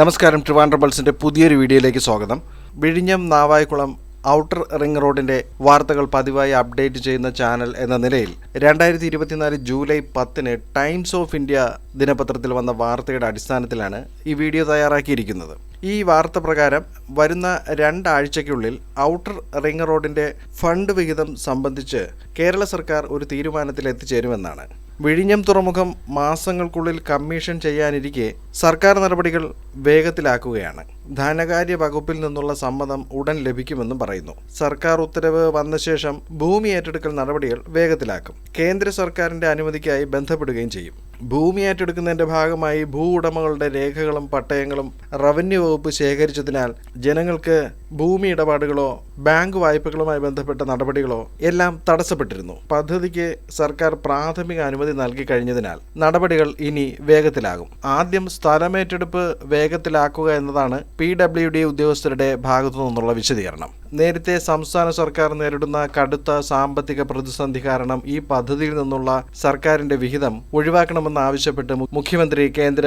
നമസ്കാരം ട്രിവാൻഡ്രം പുതിയൊരു വീഡിയോയിലേക്ക് സ്വാഗതം. വിഴിഞ്ഞം നാവായിക്കുളം ഔട്ടർ റിംഗ് റോഡിന്റെ വാർത്തകൾ പതിവായി അപ്ഡേറ്റ് ചെയ്യുന്ന ചാനൽ എന്ന നിലയിൽ രണ്ടായിരത്തി ഇരുപത്തിനാല് ജൂലൈ പത്തിന് ടൈംസ് ഓഫ് ഇന്ത്യ ദിനപത്രത്തിൽ വന്ന വാർത്തയുടെ അടിസ്ഥാനത്തിലാണ് ഈ വീഡിയോ തയ്യാറാക്കിയിരിക്കുന്നത്. ഈ വാർത്ത പ്രകാരം വരുന്ന രണ്ടാഴ്ചയ്ക്കുള്ളിൽ ഔട്ടർ റിംഗ് റോഡിന്റെ ഫണ്ട് വിഹിതം സംബന്ധിച്ച് കേരള സർക്കാർ ഒരു തീരുമാനത്തിൽ എത്തിച്ചേരുമെന്നാണ് വിഴിഞ്ഞം തുറമുഖം മാസങ്ങൾക്കുള്ളിൽ കമ്മീഷൻ ചെയ്യാനിരിക്കെ സർക്കാർ നടപടികൾ വേഗത്തിലാക്കുകയാണ്. ധനകാര്യ വകുപ്പിൽ നിന്നുള്ള സമ്മതം ഉടൻ ലഭിക്കുമെന്നും പറയുന്നു. സർക്കാർ ഉത്തരവ് വന്ന ശേഷം ഭൂമി ഏറ്റെടുക്കൽ നടപടികൾ വേഗത്തിലാക്കും. കേന്ദ്ര സർക്കാരിന്റെ അനുമതിക്കായി ബന്ധപ്പെടുകയും ചെയ്യും. ഭൂമി ഏറ്റെടുക്കുന്നതിന്റെ ഭാഗമായി ഭൂ ഉടമകളുടെ രേഖകളും പട്ടയങ്ങളും റവന്യൂ വകുപ്പ് ശേഖരിച്ചതിനാൽ ജനങ്ങൾക്ക് ഭൂമി ഇടപാടുകളോ ബാങ്ക് വായ്പകളുമായി ബന്ധപ്പെട്ട നടപടികളോ എല്ലാം തടസ്സപ്പെട്ടിരുന്നു. പദ്ധതിക്ക് സർക്കാർ പ്രാഥമിക അനുമതി നൽകി കഴിഞ്ഞതിനാൽ നടപടികൾ ഇനി വേഗത്തിലാകും. ആദ്യം സ്ഥലമേറ്റെടുപ്പ് വേഗത്തിലാക്കുക എന്നതാണ് പി ഡബ്ല്യു ഡി ഉദ്യോഗസ്ഥരുടെ ഭാഗത്തു നിന്നുള്ള വിശദീകരണം. നേരത്തെ സംസ്ഥാന സർക്കാർ നേരിടുന്ന കടുത്ത സാമ്പത്തിക പ്രതിസന്ധി കാരണം ഈ പദ്ധതിയിൽ നിന്നുള്ള സർക്കാരിന്റെ വിഹിതം ഒഴിവാക്കണമെന്ന് ആവശ്യപ്പെട്ട് മുഖ്യമന്ത്രി കേന്ദ്ര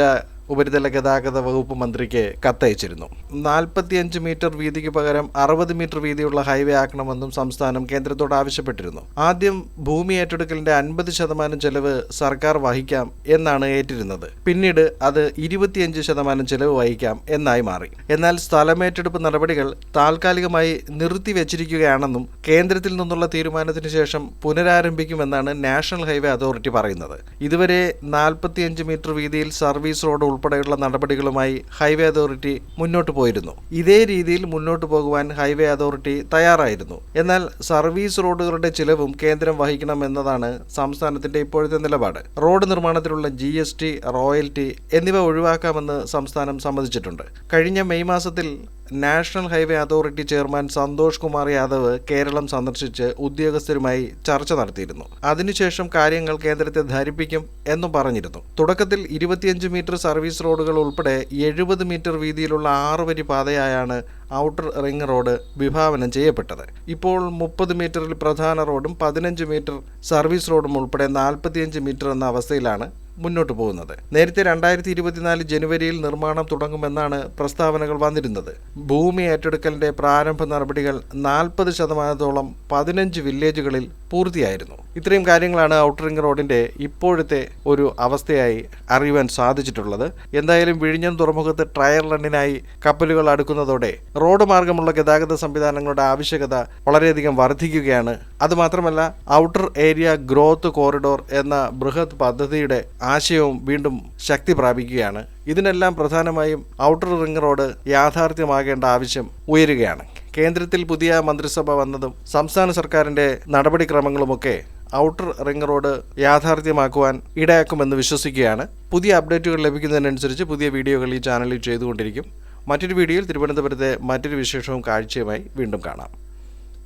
ഉപരിതല ഗതാഗത വകുപ്പ് മന്ത്രിക്ക് കത്തയച്ചിരുന്നു. നാൽപ്പത്തിയഞ്ച് മീറ്റർ വീതിക്ക് പകരം അറുപത് മീറ്റർ വീതിയുള്ള ഹൈവേ ആക്കണമെന്നും സംസ്ഥാനം കേന്ദ്രത്തോട് ആവശ്യപ്പെട്ടിരുന്നു. ആദ്യം ഭൂമി ഏറ്റെടുക്കലിന്റെ അൻപത് ശതമാനം ചെലവ് സർക്കാർ വഹിക്കാം എന്നാണ് ഏറ്റിരുന്നത്. പിന്നീട് അത് ഇരുപത്തിയഞ്ച് ശതമാനം ചെലവ് വഹിക്കാം എന്നായി മാറി. എന്നാൽ സ്ഥലമേറ്റെടുപ്പ് നടപടികൾ താൽക്കാലികമായി നിർത്തിവെച്ചിരിക്കുകയാണെന്നും കേന്ദ്രത്തിൽ നിന്നുള്ള തീരുമാനത്തിന് ശേഷം പുനരാരംഭിക്കുമെന്നാണ് നാഷണൽ ഹൈവേ അതോറിറ്റി പറയുന്നത്. ഇതുവരെ നാൽപ്പത്തിയഞ്ച് മീറ്റർ വീതിയിൽ സർവീസ് റോഡ് ഉൾപ്പെടെയുള്ള നടപടികളുമായി ഹൈവേ അതോറിറ്റി മുന്നോട്ട് പോയിരുന്നു. ഇതേ രീതിയിൽ മുന്നോട്ട് പോകുവാൻ ഹൈവേ അതോറിറ്റി തയ്യാറായിരുന്നു. എന്നാൽ സർവീസ് റോഡുകളുടെ ചിലവും കേന്ദ്രം വഹിക്കണമെന്നതാണ് സംസ്ഥാനത്തിന്റെ ഇപ്പോഴത്തെ നിലപാട്. റോഡ് നിർമ്മാണത്തിലുള്ള ജി എസ് ടി റോയൽറ്റി എന്നിവ ഒഴിവാക്കാമെന്ന് സംസ്ഥാനം സമ്മതിച്ചിട്ടുണ്ട്. കഴിഞ്ഞ മെയ് മാസത്തിൽ national highway authority chairman Santhosh Kumar Yadav Keralam സന്ദർശിച്ച് ഉദ്യോഗസ്ഥരുമായി ചർച്ച നടത്തിയിരുന്നു. അതിനുശേഷം കാര്യങ്ങൾ കേന്ദ്രത്തെ ധരിപ്പിക്കും എന്നും പറഞ്ഞിരുന്നു. തുടക്കത്തിൽ ഇരുപത്തിയഞ്ച് മീറ്റർ സർവീസ് റോഡുകൾ ഉൾപ്പെടെ എഴുപത് മീറ്റർ വീതിയിലുള്ള ആറുവരി പാതയായാണ് ഔട്ടർ റിംഗ് റോഡ് വിഭാവനം ചെയ്യപ്പെട്ടത്. ഇപ്പോൾ മുപ്പത് മീറ്ററിൽ പ്രധാന റോഡും പതിനഞ്ച് മീറ്റർ സർവീസ് റോഡും ഉൾപ്പെടെ നാൽപ്പത്തിയഞ്ച് മീറ്റർ എന്ന അവസ്ഥയിലാണ് മുന്നോട്ട് പോകുന്നത്. നേരത്തെ രണ്ടായിരത്തി ഇരുപത്തിനാല് ജനുവരിയിൽ നിർമ്മാണം തുടങ്ങുമെന്നാണ് പ്രസ്താവനകൾ വന്നിരുന്നത്. ഭൂമി ഏറ്റെടുക്കലിന്റെ പ്രാരംഭ നടപടികൾ നാൽപ്പത് ശതമാനത്തോളം പതിനഞ്ച് വില്ലേജുകളിൽ പൂർത്തിയായിരുന്നു. ഇത്രയും കാര്യങ്ങളാണ് ഔട്ടർ റിംഗ് റോഡിന്റെ ഇപ്പോഴത്തെ ഒരു അവസ്ഥയായി അറിയുവാൻ സാധിച്ചിട്ടുള്ളത്. എന്തായാലും വിഴിഞ്ഞം തുറമുഖത്ത് ട്രയൽ റണ്ണിനായി കപ്പലുകൾ അടുക്കുന്നതോടെ റോഡ് മാർഗമുള്ള ഗതാഗത സംവിധാനങ്ങളുടെ ആവശ്യകത വളരെയധികം വർദ്ധിക്കുകയാണ്. അതുമാത്രമല്ല ഔട്ടർ ഏരിയ ഗ്രോത്ത് കോറിഡോർ എന്ന ബൃഹത് പദ്ധതിയുടെ ആശയവും വീണ്ടും ശക്തി പ്രാപിക്കുകയാണ്. ഇതിനെല്ലാം പ്രധാനമായും ഔട്ടർ റിംഗ് റോഡ് യാഥാർത്ഥ്യമാകേണ്ട ആവശ്യം ഉയരുകയാണ്. കേന്ദ്രത്തിൽ പുതിയ മന്ത്രിസഭ വന്നതും സംസ്ഥാന സർക്കാരിന്റെ നടപടിക്രമങ്ങളുമൊക്കെ ഔട്ടർ റിംഗ് റോഡ് യാഥാർത്ഥ്യമാക്കുവാൻ ഇടയാക്കുമെന്ന് വിശ്വസിക്കുകയാണ്. പുതിയ അപ്ഡേറ്റുകൾ ലഭിക്കുന്നതിനനുസരിച്ച് പുതിയ വീഡിയോകൾ ഈ ചാനലിൽ ചെയ്തുകൊണ്ടിരിക്കും. മറ്റൊരു വീഡിയോയിൽ തിരുവനന്തപുരത്തെ മറ്റൊരു വിശേഷവും കാഴ്ചയുമായി വീണ്ടും കാണാം.